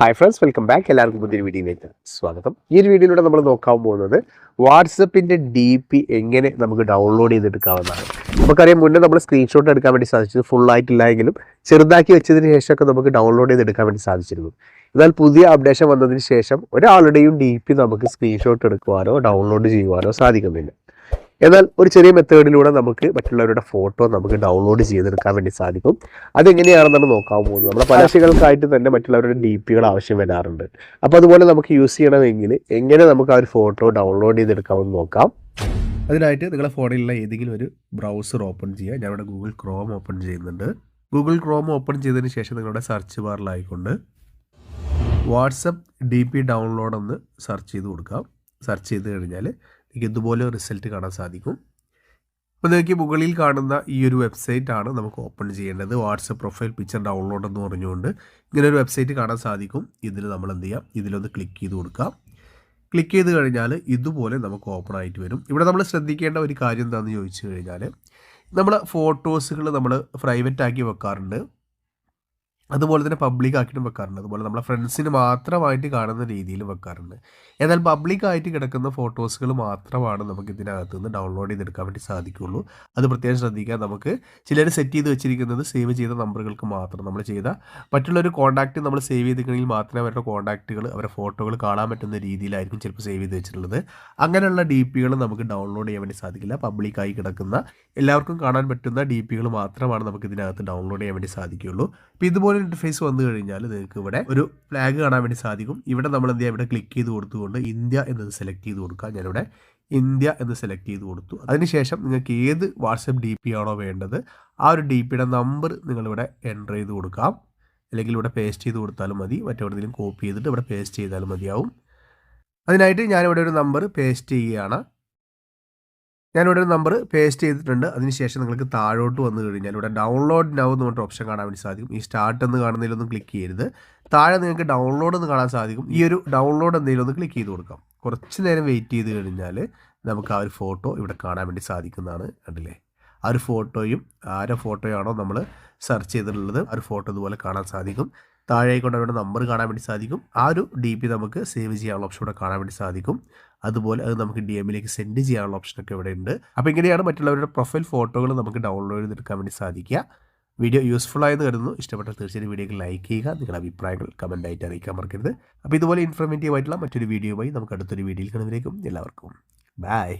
Hi friends welcome back എല്ലാവർക്കും പുതിയൊരു വീഡിയോയിലേക്ക് സ്വാഗതം. ഈ ഒരു വീഡിയോയിലൂടെ നമ്മൾ നോക്കാൻ പോകുന്നത് വാട്സപ്പിന്റെ ഡി പി എങ്ങനെ നമുക്ക് ഡൗൺലോഡ് ചെയ്തെടുക്കാവുന്നതാണ് നമുക്കറിയാം മുന്നേ നമ്മൾ സ്ക്രീൻഷോട്ട് എടുക്കാൻ വേണ്ടി സാധിച്ചത് ഫുൾ ആയിട്ടില്ല എങ്കിലും ചെറുതാക്കി വെച്ചതിന് ശേഷമൊക്കെ നമുക്ക് ഡൗൺലോഡ് ചെയ്തെടുക്കാൻ വേണ്ടി സാധിച്ചിരുന്നു. എന്നാൽ പുതിയ അപ്ഡേഷൻ വന്നതിന് ശേഷം ഒരാളുടെയും ഡി പി നമുക്ക് സ്ക്രീൻഷോട്ട് എടുക്കുവാനോ ഡൗൺലോഡ് ചെയ്യുവാനോ സാധിക്കുന്നില്ല. എന്നാൽ ഒരു ചെറിയ മെത്തേഡിലൂടെ നമുക്ക് മറ്റുള്ളവരുടെ ഫോട്ടോ നമുക്ക് ഡൗൺലോഡ് ചെയ്തെടുക്കാൻ വേണ്ടി സാധിക്കും. അതെങ്ങനെയാണെന്നാണ് നോക്കാൻ പോകുന്നത്. നമ്മുടെ പരസ്യങ്ങൾക്കായിട്ട് തന്നെ മറ്റുള്ളവരുടെ ഡി പികൾ ആവശ്യം വരാറുണ്ട്. അപ്പോൾ അതുപോലെ നമുക്ക് യൂസ് ചെയ്യണമെങ്കിൽ എങ്ങനെ നമുക്ക് ആ ഒരു ഫോട്ടോ ഡൗൺലോഡ് ചെയ്തെടുക്കാമെന്ന് നോക്കാം. അതിനായിട്ട് നിങ്ങളുടെ ഫോണിലുള്ള ഏതെങ്കിലും ഒരു ബ്രൗസർ ഓപ്പൺ ചെയ്യുക. ഞാൻ ഇവിടെ ഗൂഗിൾ ക്രോം ഓപ്പൺ ചെയ്യുന്നുണ്ട്. ഗൂഗിൾ ക്രോം ഓപ്പൺ ചെയ്തതിന് ശേഷം നിങ്ങളുടെ സെർച്ച് ബാറിലായിക്കൊണ്ട് വാട്സപ്പ് ഡി പി ഡൗൺലോഡ് ഒന്ന് സെർച്ച് ചെയ്ത് കൊടുക്കാം. സെർച്ച് ചെയ്ത് കഴിഞ്ഞാൽ നിങ്ങൾക്ക് ഇതുപോലെ റിസൾട്ട് കാണാൻ സാധിക്കും. അപ്പോൾ നിങ്ങൾക്ക് മുകളിൽ കാണുന്ന ഈ ഒരു വെബ്സൈറ്റ് ആണ് നമുക്ക് ഓപ്പൺ ചെയ്യേണ്ടത്. വാട്സപ്പ് പ്രൊഫൈൽ പിക്ചർ ഡൗൺലോഡ് എന്ന് പറഞ്ഞുകൊണ്ട് ഇങ്ങനെ ഒരു വെബ്സൈറ്റ് കാണാൻ സാധിക്കും. ഇതിൽ നമ്മൾ എന്ത് ചെയ്യാം? ഇതിലൊന്ന് ക്ലിക്ക് ചെയ്ത് കൊടുക്കാം ക്ലിക്ക് ചെയ്ത് കഴിഞ്ഞാൽ ഇതുപോലെ നമുക്ക് ഓപ്പൺ ആയിട്ട് വരും. ഇവിടെ നമ്മൾ ശ്രദ്ധിക്കേണ്ട ഒരു കാര്യം എന്താണെന്ന് ചോദിച്ചു കഴിഞ്ഞാൽ നമ്മൾ ഫോട്ടോസുകൾ നമ്മൾ പ്രൈവറ്റ് ആക്കി വെക്കാറുണ്ട്. അതുപോലെ തന്നെ പബ്ലിക് ആക്കിയിട്ടും വെക്കാറുണ്ട്. അതുപോലെ നമ്മളെ ഫ്രണ്ട്സിന് മാത്രമായിട്ട് കാണുന്ന രീതിയിൽ വെക്കാറുണ്ട്. എന്നാൽ പബ്ലിക് ആയിട്ട് കിടക്കുന്ന ഫോട്ടോസുകൾ മാത്രമാണ് നമുക്ക് ഇതിനകത്ത് നിന്ന് ഡൗൺലോഡ് ചെയ്തെടുക്കാൻ വേണ്ടി സാധിക്കുള്ളൂ അത് പ്രത്യേകം ശ്രദ്ധിക്കുക. നമുക്ക് ചിലർ സെറ്റ് ചെയ്ത് വെച്ചിരിക്കുന്നത് സേവ് ചെയ്ത നമ്പറുകൾക്ക് മാത്രം നമ്മൾ ചെയ്ത മറ്റുള്ളൊരു കോൺടാക്റ്റ് നമ്മൾ സേവ് ചെയ്തിട്ടുണ്ടെങ്കിൽ മാത്രമേ അവരുടെ കോൺടാക്റ്റുകൾ അവരുടെ ഫോട്ടോകൾ കാണാൻ പറ്റുന്ന രീതിയിലായിരിക്കും ചിലപ്പോൾ സേവ് ചെയ്ത് വെച്ചിട്ടുള്ളത്. അങ്ങനെയുള്ള ഡി പികൾ നമുക്ക് ഡൗൺലോഡ് ചെയ്യാൻ വേണ്ടി സാധിക്കില്ല. പബ്ലിക്കായി കിടക്കുന്ന എല്ലാവർക്കും കാണാൻ പറ്റുന്ന ഡി പികൾ മാത്രമാണ് നമുക്ക് ഇതിനകത്ത് ഡൗൺലോഡ് ചെയ്യാൻ വേണ്ടി സാധിക്കുകയുള്ളൂ. അപ്പോൾ ഇതുപോലെ ഇന്റർഫേസ് വന്നു കഴിഞ്ഞാൽ നിങ്ങൾക്ക് ഇവിടെ ഒരു ഫ്ലാഗ് കാണാൻ വേണ്ടി സാധിക്കും. ഇവിടെ നമ്മൾ എന്ത് ചെയ്യാം? ഇവിടെ ക്ലിക്ക് ചെയ്ത് കൊടുത്തുകൊണ്ട് ഇന്ത്യ എന്നത് സെലക്ട് ചെയ്ത് കൊടുക്കുക. ഞാനിവിടെ ഇന്ത്യ എന്ന് സെലക്ട് ചെയ്ത് കൊടുത്തു. അതിനുശേഷം നിങ്ങൾക്ക് ഏത് വാട്സപ്പ് ഡി പി ആണോ വേണ്ടത് ആ ഒരു ഡി പിയുടെ നമ്പർ നിങ്ങളിവിടെ എന്റർ ചെയ്ത് കൊടുക്കാം. അല്ലെങ്കിൽ ഇവിടെ പേസ്റ്റ് ചെയ്ത് കൊടുത്താലും മതി. മറ്റെവിടെയെങ്കിലും കോപ്പി ചെയ്തിട്ട് ഇവിടെ പേസ്റ്റ് ചെയ്താലും മതിയാവും. അതിനായിട്ട് ഞാനിവിടെ ഒരു നമ്പർ പേസ്റ്റ് ചെയ്യുകയാണ്. ഞാനിവിടെ ഒരു നമ്പർ പേസ്റ്റ് ചെയ്തിട്ടുണ്ട്. അതിനുശേഷം നിങ്ങൾക്ക് താഴോട്ട് വന്നു കഴിഞ്ഞാൽ ഇവിടെ ഡൗൺലോഡ് നൗ എന്ന് പറഞ്ഞ ഓപ്ഷൻ കാണാൻ വേണ്ടി സാധിക്കും. ഈ സ്റ്റാർട്ട് എന്ന് കാണുന്നതിലൊന്നും ക്ലിക്ക് ചെയ്യരുത്. താഴെ നിങ്ങൾക്ക് ഡൗൺലോഡ് എന്ന് കാണാൻ സാധിക്കും. ഈ ഒരു ഡൗൺലോഡ് എന്തെങ്കിലും ഒന്ന് ക്ലിക്ക് ചെയ്ത് കൊടുക്കാം. കുറച്ച് നേരം വെയിറ്റ് ചെയ്ത് കഴിഞ്ഞാൽ നമുക്ക് ആ ഒരു ഫോട്ടോ ഇവിടെ കാണാൻ വേണ്ടി സാധിക്കുന്നതാണ്. കണ്ടില്ലേ? ആ ഒരു ഫോട്ടോയും ആരെ ഫോട്ടോയാണോ നമ്മൾ സെർച്ച് ചെയ്തിട്ടുള്ളത്. ആ ഒരു ഫോട്ടോ ഇതുപോലെ കാണാൻ സാധിക്കും. താഴേക്കൊണ്ട് അവരുടെ നമ്പർ കാണാൻ വേണ്ടി സാധിക്കും. ആ ഒരു ഡി പി നമുക്ക് സേവ് ചെയ്യാനുള്ള ഓപ്ഷൻ ഇവിടെ കാണാൻ വേണ്ടി സാധിക്കും. അതുപോലെ അത് നമുക്ക് ഡി എമ്മിലേക്ക് സെൻഡ് ചെയ്യാനുള്ള ഓപ്ഷനൊക്കെ ഇവിടെ ഉണ്ട്. അപ്പോൾ ഇങ്ങനെയാണ് മറ്റുള്ളവരുടെ പ്രൊഫൈൽ ഫോട്ടോകൾ നമുക്ക് ഡൗൺലോഡ് ചെയ്തെടുക്കാൻ വേണ്ടി സാധിക്കുക. വീഡിയോ യൂസ്ഫുൾ ആയെന്ന് കരുതുന്നു. ഇഷ്ടപ്പെട്ട തീർച്ചയായും വീഡിയോക്ക് ലൈക്ക് ചെയ്യുക. നിങ്ങളുടെ അഭിപ്രായങ്ങൾ കമന്റ് ആയിട്ട് അറിയിക്കാൻ മറക്കരുത്. അപ്പോൾ ഇതുപോലെ ഇൻഫർമേറ്റീവ് ആയിട്ടുള്ള മറ്റൊരു വീഡിയോയുമായി നമുക്ക് അടുത്തൊരു വീഡിയോയിൽ കാണുന്നതിലേക്കും എല്ലാവർക്കും. ബൈ